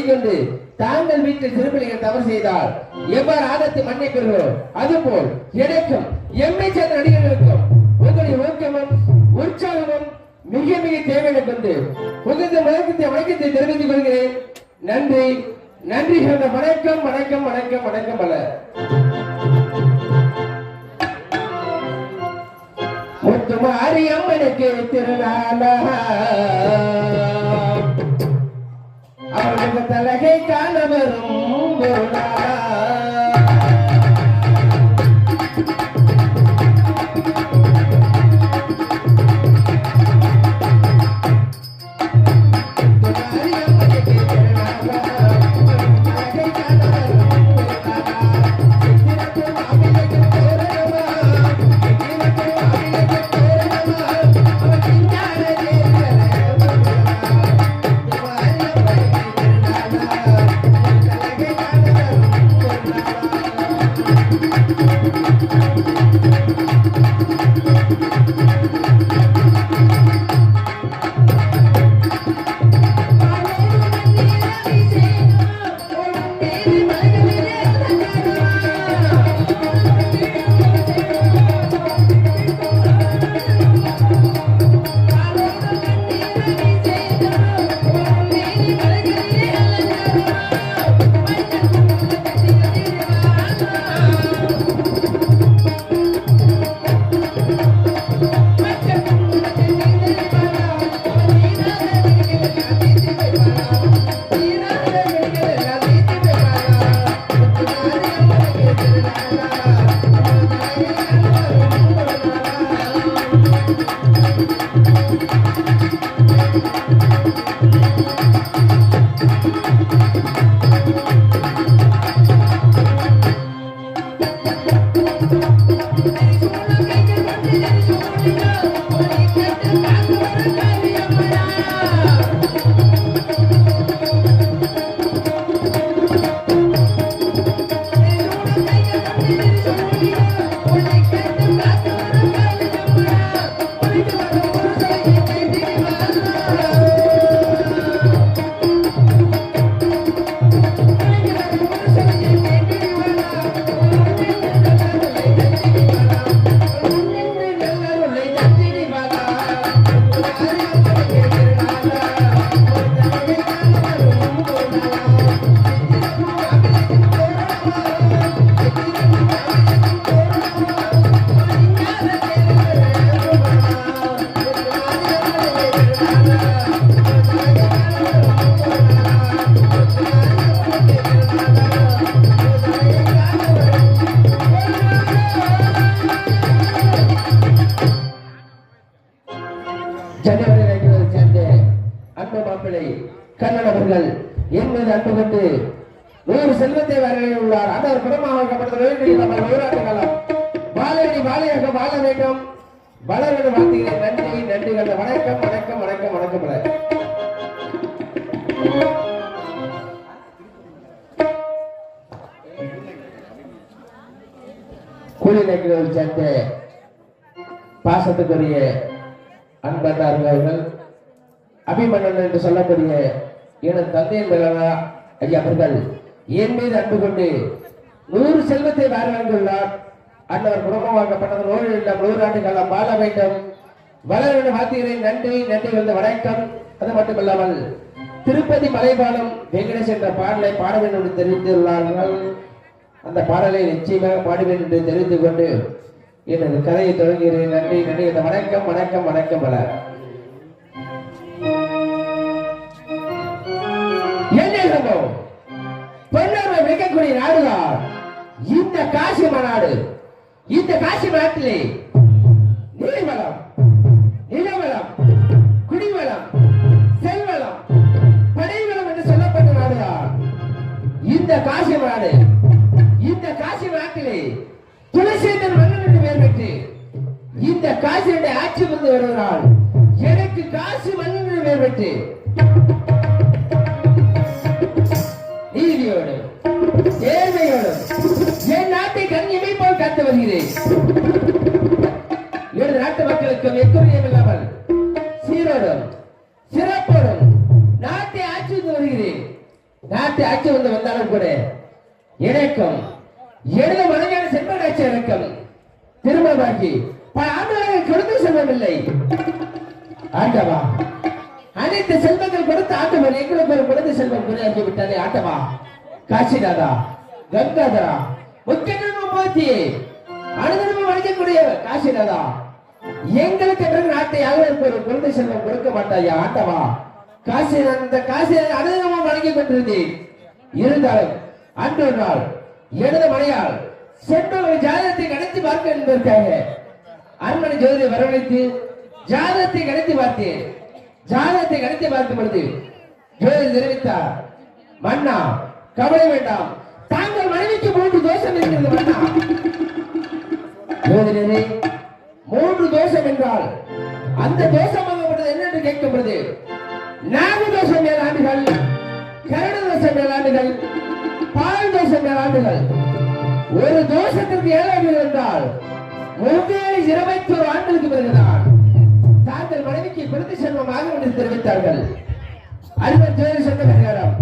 குணம் கொண்டு தாங்கள் வீட்டில் திருப்பலிகள் தவறு செய்தால் எவ்வாறு ஆதத்தை மண்ணை மன்னிப்பீர்களோ அதுபோல் எனக்கும் எம்மை சேர்ந்த நடிகர்களுக்கும் உங்களுடைய ஊக்கமும் உற்சாகமும் மிக மிக தேவையை கொண்டு உங்களது வணக்கத்தை வணக்கத்தை தெரிவித்துக் கொள்கிறேன். நன்றி. நன்றி சொன்ன வணக்கம் வணக்கம் வணக்கம் வணக்கம் பல. முத்துமாரி அம்மனுக்கு திருநாளா. அவர்கள் தலகை காண வரும் ஜனவரி சேர்ந்த அன்பு மாப்பிள்ளை கண்ணனவர்கள் அவர்கள் அன்பு கொண்டு நூறு செல்வத்தை வரவே உள்ளார். அந்த ஒரு குடும்பமாக கப்பட்ட வாழடி வாழையாக வாழ வேண்டும். வளர்ந்து வாழ்த்துகிறேன். நன்றி நன்றி. கண்ட வணக்கம் வணக்கம் வணக்கம் வணக்கம் வணக்கம் கூலி நடிகர்கள் சேர்ந்த பாசத்துக்குரிய அன்பந்தார்கள் அவர்கள் அபிமன்னன் என்று சொல்லக்கூடிய எனது தந்தையின் மேலான ஐயா அவர்கள் என் மீது அன்பு கொண்டு நூறு செல்வத்தை வாழ்ந்துள்ளார் அன்னவர் குடும்பமாக்கப்பட்டது நூறு இல்லம் நூறு ஆண்டு காலம் வாழ வேண்டும். வளர வாத்தியரின் நன்றி. நன்றி வந்த வணக்கம். அது மட்டுமல்லாமல் திருப்பதி மலைபாலம் வெங்கடேஷ் என்ற பாடலை பாட வேண்டும் என்று தெரிவித்துள்ளார்கள். அந்த பாடலை நிச்சயமாக பாடுவேன் என்று தெரிவித்துக் கொண்டு எனது கதையை தொடங்குகிறேன். நன்றி நன்றி. வணக்கம் வணக்கம் வணக்கம் பல. என்ன சம்பவம் வைக்கக்கூடிய நாடுதான். இந்த காசி மாநாடு இந்த காசி நாட்டிலே நீர்வளம் நிலவளம் குடிவளம் செல்வளம் படைவளம் என்று சொல்லப்பட்ட நாடுதான். இந்த காசி நாடு இந்த காசி நாட்டிலே துளசேந்தர் இந்த காசினுடைய ஆட்சி வந்து வருவதால் எனக்கு காசு வந்து வேறுபட்டு நீதியோடு நேர்மையோடு என் நாட்டை கண்ணியமை போல் காத்து வருகிறேன். எனது நாட்டு மக்களுக்கும் எக்குறையும் இல்லாமல் சீரோடும் சிறப்போடும் நாட்டை ஆட்சி வந்து வருகிறேன். நாட்டை ஆட்சி வந்து வந்தாலும் கூட எனக்கும் எனது மனைவியான செல்வராட்சி எனக்கும் திருமணமாகி பல ஆண்டுகளை கொடுத்து செல்வமில்லை ஆண்டவா அனைத்து செல்வங்கள் கொடுத்து ஆண்டவர் எங்களுக்கு ஒரு குழந்தை செல்வம் குறையாகி விட்டாரே ஆண்டவா. காசிநாதா கங்காதரா முக்கியத்துவம் போத்தி அனுதினமும் வழங்கக்கூடிய காசிநாதா. எங்களுக்கு பிறகு நாட்டை யாருக்கு ஒரு குழந்தை செல்வம் கொடுக்க மாட்டாயா ஆண்டவா. காசி அந்த காசி அனுதினமும் வழங்கிக் கொண்டிருந்தேன். இருந்தாலும் அன்று நாள் எனது மனையால் சென்றவர்கள் ஜாதகத்தை கடத்தி பார்க்க என்பதற்காக அரண்மனை ஜோதியை வரவழைத்து ஜாதகத்தை கணித்து பார்த்தேன். ஜாதகத்தை கணித்து பார்த்த பொழுது ஜோதி தெரிவித்தார் மன்னா கவலை வேண்டாம். தாங்கள் மனைவிக்கு மூன்று தோஷம் இருக்கிறது மன்னா. ஜோதிடரே மூன்று தோஷம் என்றால் அந்த தோஷம் வாங்கப்பட்டது என்ன என்று கேட்கும் பொழுது நாக தோஷம் மேலாண்டுகள் கரட தோஷம் மேலாண்டுகள் பால் தோஷம் மேலாண்டுகள் ஒரு தோஷத்திற்கு ஏழாண்டுகள் என்றால் ஒவ்வொரு இருபத்தி ஒரு ஆண்டுகளுக்கு பிறகுதான் தாங்கள் மனைவிக்கு குழந்தை செல்வமாக என்று தெரிவித்தார்கள். அறுபத்தி ஜோதி சொன்ன பரிகாரம்.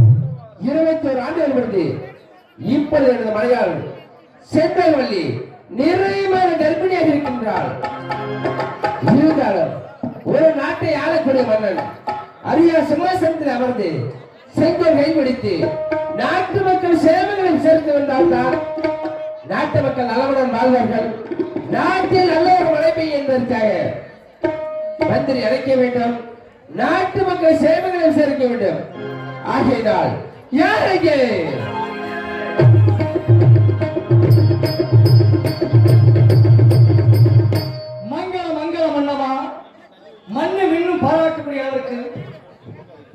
இருபத்தி ஒரு ஆண்டுகள் பிறகு இப்பொழுது எனது மனையால் செந்தவள்ளி நிறைவான கர்ப்பிணியாக இருக்கின்றாள். இருந்தாலும் ஒரு நாட்டை ஆளக்கூடிய மன்னன் அரிய சிம்மாசனத்தில் அமர்ந்து செங்கோல் கைப்பிடித்து நாட்டு மக்கள் சேவைகளை சேர்த்து வந்தால்தான் நாட்டு மக்கள் நலவுடன் வாழ்வார்கள் நாட்டில் நல்ல ஒரு மழை பெய்யும் என்பதற்காக மந்திரி அழைக்க வேண்டும். நாட்டு மக்கள் சேவைகளை சேர்க்க வேண்டும். ஆகையினால் யார் அங்கே மங்கள மங்கள மன்னமா? மண்ணு மின்னும் பாராட்டக்கூடிய அளவுக்கு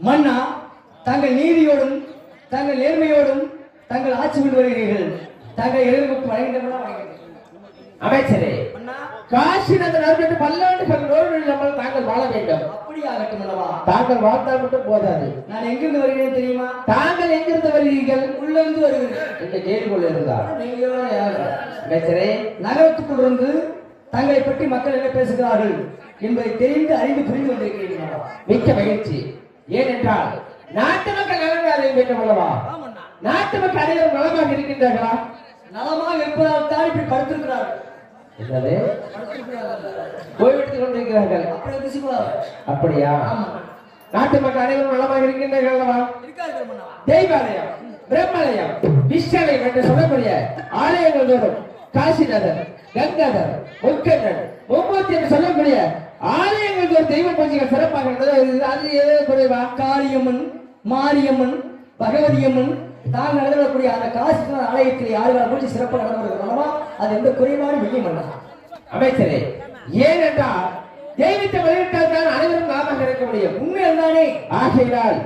மன்னா தங்கள் நீதியோடும் தங்கள் நேர்மையோடும் தங்கள் ஆட்சி கொண்டு வருகிறீர்கள். தங்கள் எழுதுக்கு வழங்கினவனா வழங்குகிறேன் அமைச்சரே மன்னா காசிநாதன் அவர்கள் பல்லாண்டுகள் தாங்கள் வாழ வேண்டும். அப்படி ஆகட்டும் மன்னவா தாங்கள் வாழ்ந்தால் மட்டும் போதாது. நான் எங்கிருந்து வருகிறேன் தெரியுமா? தாங்கள் எங்கிருந்து வருகிறீர்கள்? உள்ள இருந்து? வருகிறேன் இந்த நீங்க யாரு? அமைச்சரே நகரத்துக்குள் இருந்து தங்களை பற்றி மக்கள் என்ன பேசுகிறார்கள் என்பதை தெரிந்து அறிந்து புரிந்து வந்திருக்கிறீர்கள் மன்னவா. மிக்க மகிழ்ச்சி. ஏனென்றால் நாட்டு மக்கள் நலனாக வேண்டும் அல்லவா? ஆமண்ணா. நாட்டு மக்கள் அனைவரும் நலமாக இருக்கின்றார்களா? நலமாக இருப்பதால் தான் இப்படி படுத்திருக்கிறார்கள். என்னது. ஓய்வெடுத்துக் கொண்டிருக்கிறார்கள். அப்படியா நாட்டு மக்கள் அனைவரும் நலமாக இருக்கின்றார்கள் அல்லவா? இருக்கார்கள் மன்னவா. தெய்வாலயம் பிரம்மாலயம் விஷ்ணாலயம் என்று சொல்லக்கூடிய ஆலயங்கள் தோறும் காசிநாதர் கங்காதர் முக்கண்ணன் மும்மூர்த்தி என்று சொல்லக்கூடிய தெய்வ பூஜைகள் சிறப்பாக. அது ஏதோ குறைவா? காளியம்மன் மாரியம்மன் பகவதியம்மன் தான் நடந்தக்கூடிய அந்த காசிநாத ஆலயத்தில் யாருக்கான பூஜை சிறப்பாக நடந்து வருகிறோமா அது எந்த குறைபாடும் இல்லை மன்னா அமைச்சரே ஏனென்றால் தெய்வத்தை வழிவிட்டால் தான் அனைவரும் லாபம் இருக்க முடியும். உண்மை அதுதானே ஆகையினால்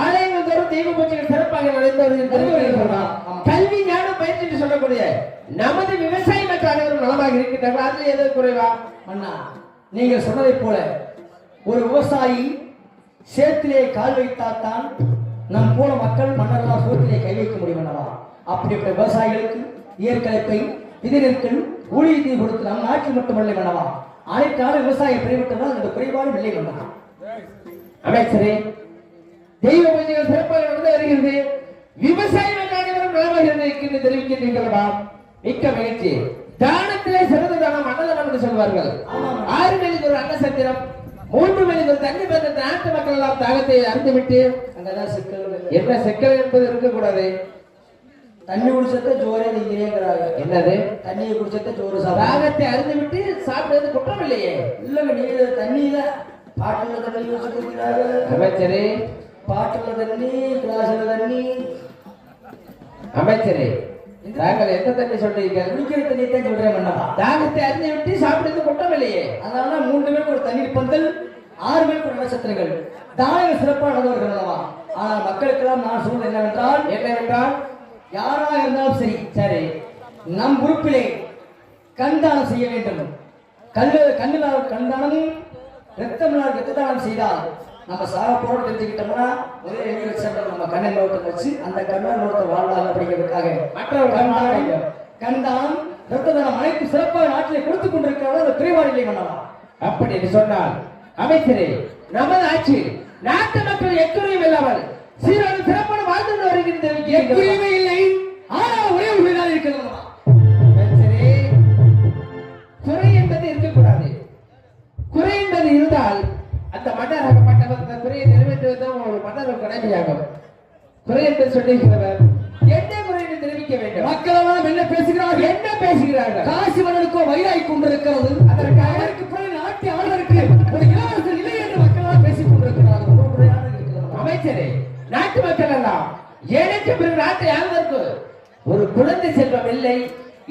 ஆலயங்கள் தோறும் தெய்வ பூஜைகள் சிறப்பாக நடந்து தெரிவிக்கிறீர்களா? கல்வி ஞானம் பயிற்சி என்று சொல்லக்கூடிய நமது விவசாய மக்கள் அனைவரும் நலமாக இருக்கின்றார்கள். அதுல ஏதோ குறைவா? மன்னா நீங்கள் சொன்னதைப் போல ஒரு விவசாயி சேத்திலே கால் வைத்தால்தான் நம் போல மக்கள் மன்னர்களால் சோத்திலே கை வைக்க முடியும் அல்லவா? அப்படிப்பட்ட விவசாயிகளுக்கு இயற்கலைப்பை விதிநெற்கள் ஊழியத்தை கொடுத்து நம் நாட்டில் மட்டுமல்ல மன்னவா அனைத்து நாடு விவசாயம் பிரிவிட்டதால் இந்த குறைபாடு இல்லை மன்னவா அமைச்சரே தெய்வ பூஜைகள் சிறப்பாக நடந்து வருகிறது. விவசாய மக்கள் அனைவரும் நலமாக இருக்கின்ற தெரிவிக்கின்றீர்களா மிக்க மகிழ்ச்சி. தானத்திலே சிறந்த தானம் அன்னதானம் என்று சொல்வார்கள். ஆறு மணிக்கு ஒரு அன்ன சத்திரம் மூன்று ஒரு தண்ணி பந்த நாட்டு மக்கள் எல்லாம் தாகத்தை அறிந்துவிட்டு அங்கதான் சிக்கல் என்ன சிக்கல் என்பது இருக்கக்கூடாது. தண்ணி குடிச்சத ஜோரே நீங்கிறேங்கிறாங்க என்னது? தண்ணியை குடிச்சத ஜோறு தாகத்தை அறிந்து விட்டு சாப்பிடுறது குற்றம் இல்லையே இல்லைங்க நீங்க தண்ணியில பாட்டில் தண்ணி அமைச்சரே. பாட்டில் தண்ணி கிளாஸ்ல தண்ணி. அமைச்சரே. தாங்கள் எந்த தண்ணி சொல்றீங்க? குடிக்கிற தண்ணி தான் சொல்றேன் தாகத்தை அறிந்து விட்டு சாப்பிடுறது குற்றம் இல்லையே அதனால மூன்று பேருக்கு ஒரு தண்ணீர் பந்தல் ஆறு பேருக்கு ஒரு நட்சத்திரங்கள். தாயக சிறப்பாக நடந்தவர்கள் அல்லவா? ஆனால் மக்களுக்கெல்லாம் நான் சொல்வது என்னவென்றால் என்னவென்றால்? யாராக இருந்தாலும் சரி சரி நம் உறுப்பிலே கண்தானம் செய்ய வேண்டும். கல்லு கண்ணினால் கண்தானமும் ரத்தமினால் ரத்த தானம் செய்தால் நம்ம சாக போறோம் தெரிஞ்சுக்கிட்டோம்னா முதல்ல எழுதி வச்சோம்னா நம்ம கண்ணை நோட்டத்தை வச்சு அந்த கண்ணை நோட்டத்தை வாழ்வாங்க அப்படிங்கிறதுக்காக மற்றவர் கண்தானம் கண்தானம் ரத்த தானம் அனைத்து சிறப்பாக நாட்டிலே கொடுத்துக் கொண்டிருக்கிறவர்கள் அந்த குறைபாடு பண்ணலாம் அப்படி என்று சொன்னால் அமைச்சரே நமது ஆட்சி நாட்டு மக்கள் எக்குறையும் இல்லாமல் சீரோடு சிறப்பான வாழ்ந்து வருகின்ற எக்குரிமை இல்லை. ஆனால் ஒரே உயிராக இருக்கிறது. அந்த மன்னராகப்பட்டவர் அந்த குறையை நிறைவேற்றுவதுதான் ஒரு மன்னர் கடமையாகும் குறை என்று சொல்லுகிறவர் என்ன குறை என்று தெரிவிக்க வேண்டும்? மக்களெல்லாம் என்ன பேசுகிறார்கள்? என்ன பேசுகிறார்கள்? காசி வயிறாய் கொண்டிருக்கிறது அதற்கு அவருக்கு பிறகு நாட்டு ஆளுநருக்கு ஒரு இலவச நிலை என்று மக்களால் பேசிக் கொண்டிருக்கிறார்கள். அமைச்சரே நாட்டு மக்கள் எல்லாம் ஏழைக்கு பிறகு நாட்டை ஒரு குழந்தை செல்வம் இல்லை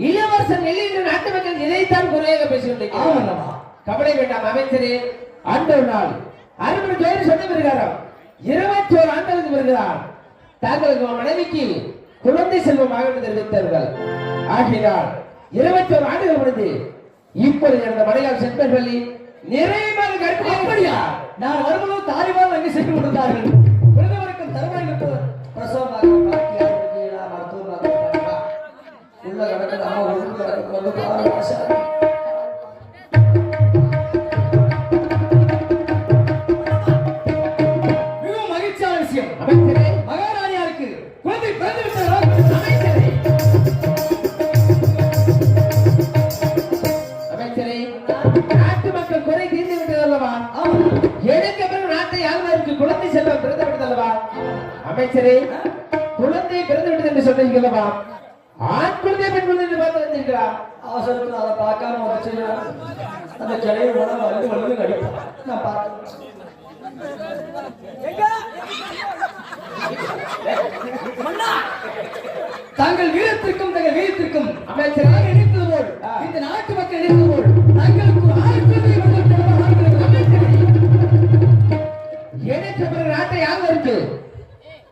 இளவரசன் இல்லை என்று நாட்டு மக்கள் இதைத்தான் குறையாக பேசிக்கொண்டிருக்கிறார் ஆமாம். கவலை வேண்டாம் அமைச்சரே. ஆண்டு ஒரு நாள். அறுபது ஜோதி சொன்ன பிரகாரம் இருபத்தி ஒரு ஆண்டுகளுக்கு வருகிறார் தங்களுக்கு மனைவிக்கு குழந்தை செல்வமாக என்று தெரிவித்தார்கள். ஆகினால் இருபத்தி ஒரு ஆண்டுகள் முடிந்து இப்பொழுது எனது மனையால் சென்பள்ளி நிறைய பேர் அப்படியா? நான் வரும்போது தாரிமார் அங்கே சென்று கொடுத்தார்கள். தங்கள் வீரத்திற்கும் தங்கள் வீரத்திற்கும் அமைச்சரே நாங்கள் நினைத்தது போல் இந்த நாட்டு மக்கள் நினைத்தது போல் தங்களுக்கு எனக்கு பிறகு நாட்டை ஆளுநருக்கு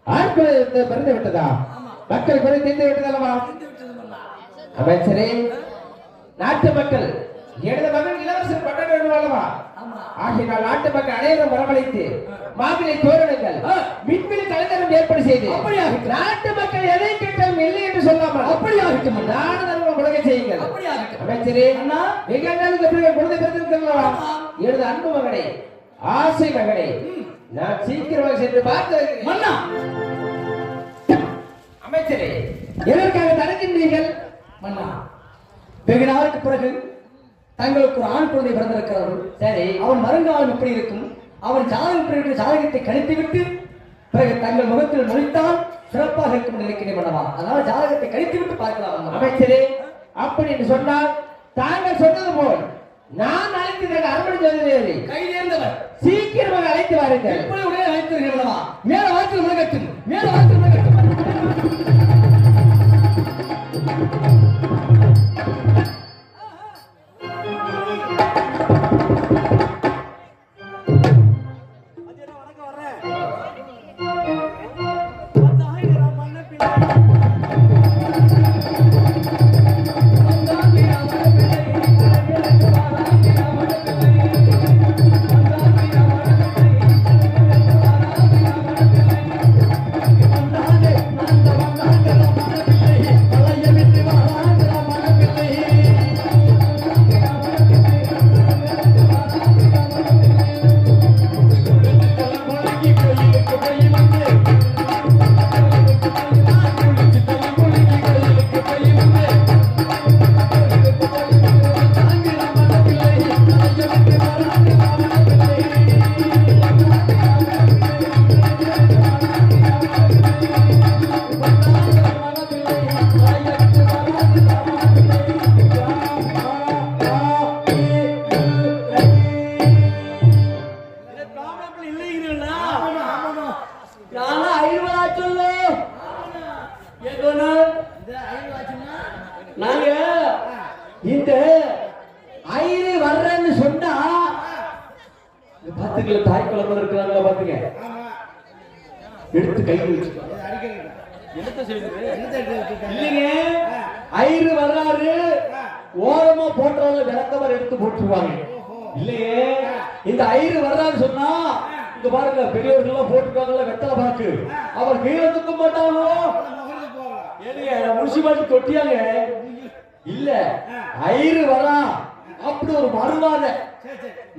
ஆண் குழந்தை பிறந்து விட்டதா? மக்கள் குறை தீர்ந்து விட்டது அல்லவா அமைச்சரே நாட்டு மக்கள் எனது மகன் இளவரசர் பட்டம் வேண்டும் ஆகினால் நாட்டு மக்கள் அனைவரும் வரவழைத்து மாவிலை தோரணங்கள் மின்மினி கலைஞரும் ஏற்பாடு செய்து அப்படியாக. நாட்டு மக்கள் எதை கேட்டாலும் இல்லை என்று சொல்லாமல் அப்படியாகட்டும். நாடு தர்மம் முழங்க செய்யுங்கள். அமைச்சரே அண்ணா. மிக பிறகு குழந்தை பிறந்திருக்கிறல்லவா எனது அன்பு மகனை ஆசை மகனை நான் சீக்கிரமாக சென்று பார்த்து. மன்னா அமைச்சரே எதற்காக தடுக்கின்றீர்கள் மன்னா வெகு நாளுக்கு பிறகு தங்களுக்கு ஒரு ஆண் குழந்தை பிறந்திருக்கிறது. சரி. அவன் வருங்காலம் எப்படி இருக்கும். அவன் ஜாதகம் எப்படி இருக்கிற ஜாதகத்தை கணித்து விட்டு பிறகு தங்கள் முகத்தில் நுழைத்தால் சிறப்பாக இருக்கும் நினைக்கிறேன் மன்னவா அதனால ஜாதகத்தை கணித்து விட்டு பார்க்கலாம். அமைச்சரே அப்படி என்று சொன்னால் தாங்கள் சொன்னது போல் நான் அழைத்ததாக அறுபடி ஜோதிடரை கைதேர்ந்தவர் சீக்கிரமாக அழைத்து வாருங்கள். எப்படி உடனே அழைத்து மன்னவா மேல வாய்த்தில் முழங்கட்டும் மேல வாய்த்தில் முழங்கட்டும் மறுவாத.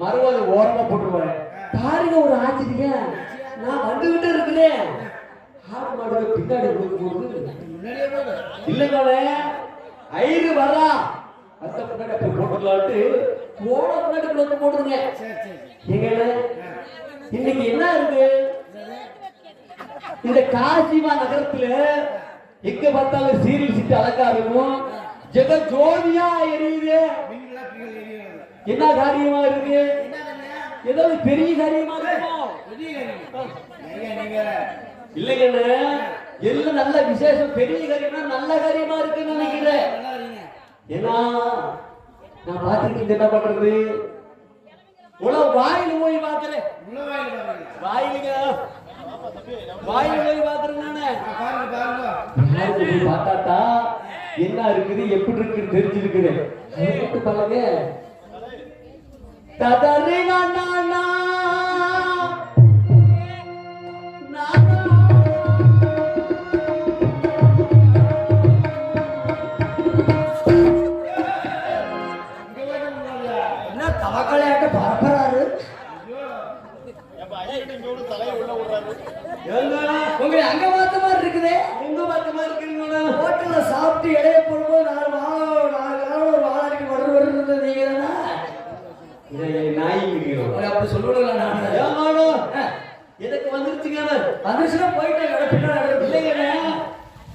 மறுவாத ஓரமா போட்டுருவாங்க பாருங்க ஒரு ஆச்சரியம் நான் வந்துகிட்டு இருக்கிறேன். ஆடு மாடு பின்னாடி போகும்போது இல்லைங்களே ஐரு வரா. அந்த பின்னாடி அப்படி போட்டுக்கலான்ட்டு போன பின்னாடி போட்டுருங்க. எங்க இன்னைக்கு என்ன இருக்கு? இந்த காசிமா நகரத்துல எங்க பார்த்தாலும் சீரியல் சிட்டு அலங்காரமும் ஜெக ஜோதியா எரியுது. என்ன காரியமா இருக்கு? ஏதாவது பெரிய காரியமா இருக்குமோ? இல்லைங்கண்ணே எல்லாம் நல்ல விசேஷம்? பெரிய காரியம்னா நல்ல காரியமா இருக்குன்னு நினைக்கிறேன் ஏன்னா நான் பார்த்துட்டு என்ன பண்றது உலக வாயில போய் பார்க்கிறேன். வாயிலுங்க. வாயில போய் போய் பார்த்தாத்தா என்ன இருக்குது எப்படி இருக்குன்னு தெரிஞ்சிருக்குது. அதை மட்டும் பாருங்க ததறி நானா என்ன சொல்லுவீங்களா நான். ஏமாடோ எனக்கு வந்துருச்சுங்க. வந்துருச்சுன்னா போயிட்டேன் பின்னாடி இல்லைங்கண்ணே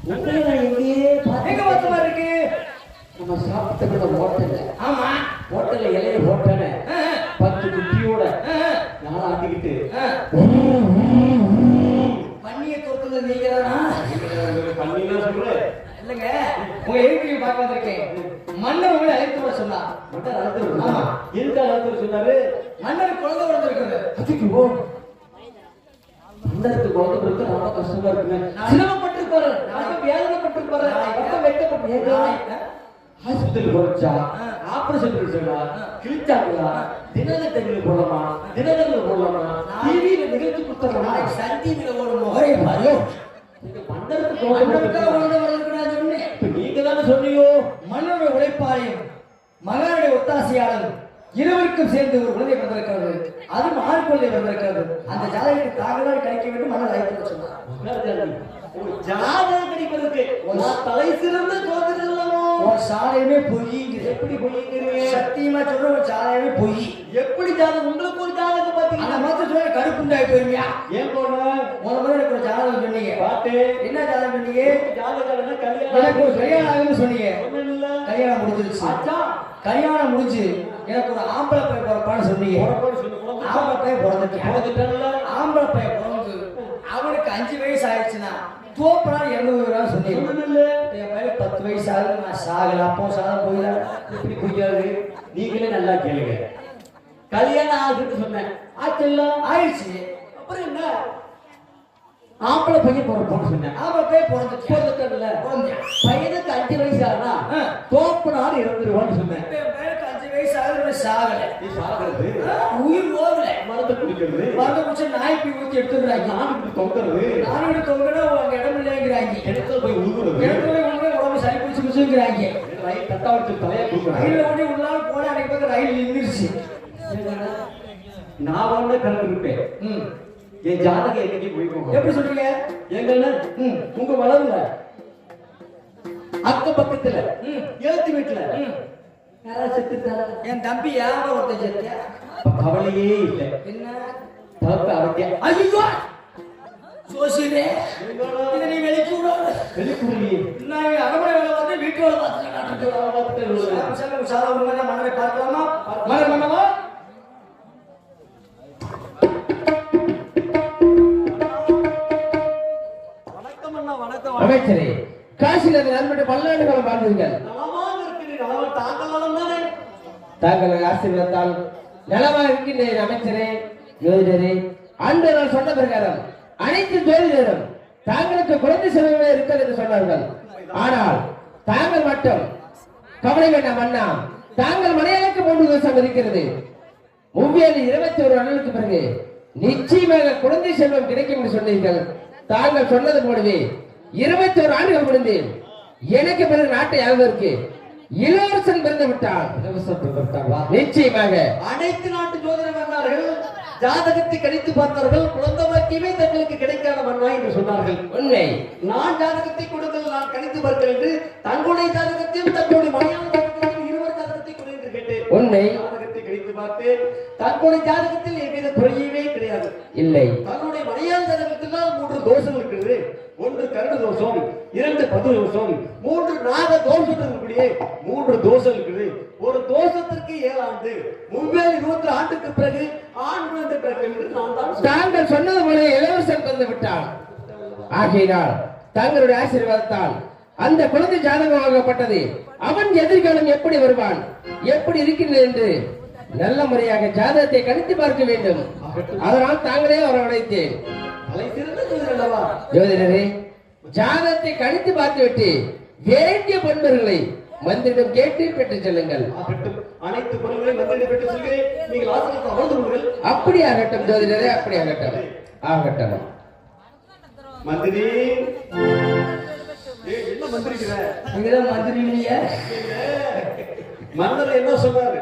உங்களை நான் எங்கேயே எங்க இருக்கு? நம்ம சாப்பிட்ட ஹோட்டல்ல. ஆமா. ஹோட்டல்ல இலைய ஹோட்டல பத்து குட்டியோட நான் ஆட்டிக்கிட்டு ஆ. பண்ணிய கொடுத்தது நீங்க தானா பண்ணிலாம் சொல்றேன் இல்லைங்க உங்க எதிர்ப்பு பார்க்க வந்திருக்கேன் மன்னர் உங்களை அழைத்து வர சொன்னா ஆமா. எதுக்கு அழைத்து சொன்னாரு மன்னர் குழந்தை வந்திருக்குது அதுக்கு ஓ மண்டலத்துக்கு குழந்தை பிறகு ரொம்ப கஷ்டமா இருக்குங்க. சிரமப்பட்டிருப்பாரு. ரொம்ப வேதனைப்பட்டிருப்பாரு. ரொம்ப வெட்டப்பட்டு ஹாஸ்பிட்டல் போச்சா ஆபரேஷன் பண்ணிச்சா கிழிச்சாங்களா? தினகரத்தில் போடலாமா தினகரில் போடலாமா டிவியில நிகழ்ச்சி கொடுத்துடலாமா சன் டிவியில சொன்னேன். இப்ப நீங்க தானே சொன்னீங்க. மன்னருடைய உழைப்பாளையும் மகனுடைய ஒத்தாசையாளன் இருவருக்கும் சேர்ந்து ஒரு குழந்தை வந்திருக்கிறது அதுவும் ஆண் குழந்தை வந்திருக்கிறது அந்த ஜாதகத்தை தாங்களாக கிடைக்க வேண்டும் மன்னர் அழைத்து சொன்னார். ஒரு ஜாதகம் கிடைப்பதற்கு நான் தலை சிறந்த உன் சாலையுமே பொய்யுங்குது. எப்படி பொய்யுங்கிறீங்க சத்தியமா சொல்ற உன் சாலையுமே பொய். எப்படி ஜாதகம்? உங்களுக்கு ஒரு ஜாதகம் அந்த பாத்தீங்கன்னா மாதிரி சொல்ல கடுப்புண்டாய் போயிருமியா? ஏன் போன? முத முதல்ல எனக்கு ஒரு ஜாதகம் சொன்னீங்க. பாட்டு. என்ன ஜாதகம் சொன்னீங்க? ஜாதகம் எனக்கு ஒரு கல்யாணம் கல்யாணம் ஆகுதுன்னு சொன்னீங்க. கல்யாணம் முடிஞ்சிருச்சு. கல்யாணம் முடிஞ்சு எனக்கு ஒரு ஆம்பளை பையன் பிறப்பான்னு சொன்னீங்க. போறப்போன்னு ஆம்பளை பையன் பிறந்துட்டான். பிறந்துட்டான்ல? ஆம்பளை பையன் பிறந்து அவனுக்கு அஞ்சு வயசு ஆயிடுச்சுன்னா தோப்பனா இருநூறு ரூபா சொன்னீங்க. என் பையன் பத்து வயசு ஆகுது நான் சாகல. அப்போ சாக போயிடலாம் எப்படி புரியாது நீங்களே நல்லா கேளுங்க. கல்யாணம் ஆகுதுன்னு சொன்னேன். ஆச்சல்ல ஆயிடுச்சு. அப்புறம் என்ன? ஆம்பளை பையன் பிறப்போம்னு சொன்னேன். ஆம்பளை பையன் பிறந்துட்டான். பிறந்துட்டான்ல. பிறந்தான் பையனுக்கு அஞ்சு வயசு ஆனா ஆ. தோப்பனார் இறந்துருவான்னு சொன்னேன். நான் சாகல. நீ சாகிறது? உயிர் போகல. மரத்தை குடிக்கிறது மருந்து குடிச்சு நாய்க்கு ஊத்தி எடுத்துக்கிறாங்க இப்படி தொங்குறது? நானும் எடுத்து தொங்கினா அங்க இடம் இல்லைங்கிறாங்க. இடத்துல போய் உழுகுறது? இடத்துல போய் உடனே உடம்பு சளி பிடிச்சு பிடிச்சுங்கிறாங்க. ரயில் தட்டாவச்சு தலையா ரயில்ல கொண்டு உள்ளால போன அன்னைக்கு ரயில் நின்றுச்சு. நான் ஒண்ணு கலந்து இருப்பேன் ம். என் ஜாதகம் என்னைக்கு போய் எப்படி சொல்றீங்க? எங்கன்னு உங்க வளவுல அக்க பக்கத்துல எழுத்து வீட்டுல. என் தம்பி யாரும் ஒருத்தன் அப்ப கவலையே இல்லை. என்ன? தப்பு அவத்தியா ஐயோ! சோசியரே இதை நீ வெளிக்கு விடாத வெளிக்கூறி நான் அரமனை வேலை பார்த்து வீட்டு வேலை பார்த்துட்டேன் சாமி சாதா உண்மையா மன்னரை பார்க்கலாமா? அண்ணா வணக்கம் அமைச்சரே காசியில் பல்லாண்டு காலம் அவர் தாங்கள் ஆசீர்வாதத்தால் நலமாக இருக்கின்றேன் அமைச்சரே ஜோதிடரே. அன்று நான் சொன்ன பிரகாரம் அனைத்து ஜோதிடரும் தாங்களுக்கு குழந்தை செல்வமே இருக்கிறது என்று சொன்னார்கள். ஆனால் தாங்கள் மட்டும் கவலை வேண்டாம் அண்ணா. தாங்கள் மலையாளக்கு மூன்று வருஷம் இருக்கிறது. முவ்வேலி இருபத்தி ஒரு அண்ணனுக்கு பிறகு நிச்சயமாக குழந்தை செல்வம் கிடைக்கும் என்று சொன்னீர்கள். தாங்கள் சொன்னது போலவே இருபத்தி ஒரு ஆண்டுகள் முடிந்து எனக்கு பிறகு நாட்டை ஆள்வதற்கு இளவரசன் பிறந்து பெற்றார்களா? நிச்சயமாக. அனைத்து நாட்டு ஜோதிடர் வந்தார்கள் ஜாதகத்தை கணித்து பார்த்தார்கள் குழந்தை பாக்கியமே தங்களுக்கு கிடைக்காத மன்னா என்று சொன்னார்கள். உண்மை. நான் ஜாதகத்தை கொடுங்கள் நான் கணித்து பார்க்கிறேன் என்று தங்களுடைய ஜாதகத்தையும் தங்களுடைய மனையான ஜாதகத்தையும் இருவர் ஜாதகத்தை கொடு என்று கேட்டேன். உண்மை. ஜாதகத்தை கணித்து பார்த்தேன். தங்களுடைய ஜாதகத்தில் எவ்வித குறையவே கிடையாது. இல்லை. தன்னுடைய மலையாள ஜாதகத்தில் மூன்று தோஷம் இருக்கிறது. ஒன்று கருடு தோஷம் இரண்டு பது தோஷம் மூன்று நாக தோஷம் மூன்று தோஷம் இருக்குது. ஒரு தோஷத்திற்கு ஏழு ஆண்டு முவ்வேல் இருபத்தி ஆண்டுக்கு பிறகு ஆண் குழந்தை பிறகு நான் தான் தாங்கள் சொன்னது போல இளவரசன் பிறந்து விட்டான் ஆகையினால் தங்களுடைய ஆசீர்வாதத்தால் அந்த குழந்தை ஜாதகமாகப்பட்டது அவன் எதிர்காலம் எப்படி வருவான் எப்படி இருக்கின்றது என்று நல்ல முறையாக ஜாதகத்தை கணித்து பார்க்க வேண்டும். அதனால் தாங்களே அவரை அழைத்தேன். ஜோதிடர் ஜாதகத்தை கணித்து பார்த்துவிட்டு வேண்டிய பண்பர்களை மந்திரிடம் கேட்டு பெற்றுச் செல்லுங்கள். அனைத்து பொருள்களையும் வந்து பெற்று சொல்கிறேன். நீங்கள் ஆசிரியர் அமர்ந்து கொள்ளுங்கள். அப்படி ஆகட்டும் ஜோதிடரே அப்படி ஆகட்டும். ஆகட்டும். மந்திரி. என்ன மந்திரிக்கிற? நீங்கதான் மந்திரி இல்லையா மன்னர் என்ன சொன்னாரு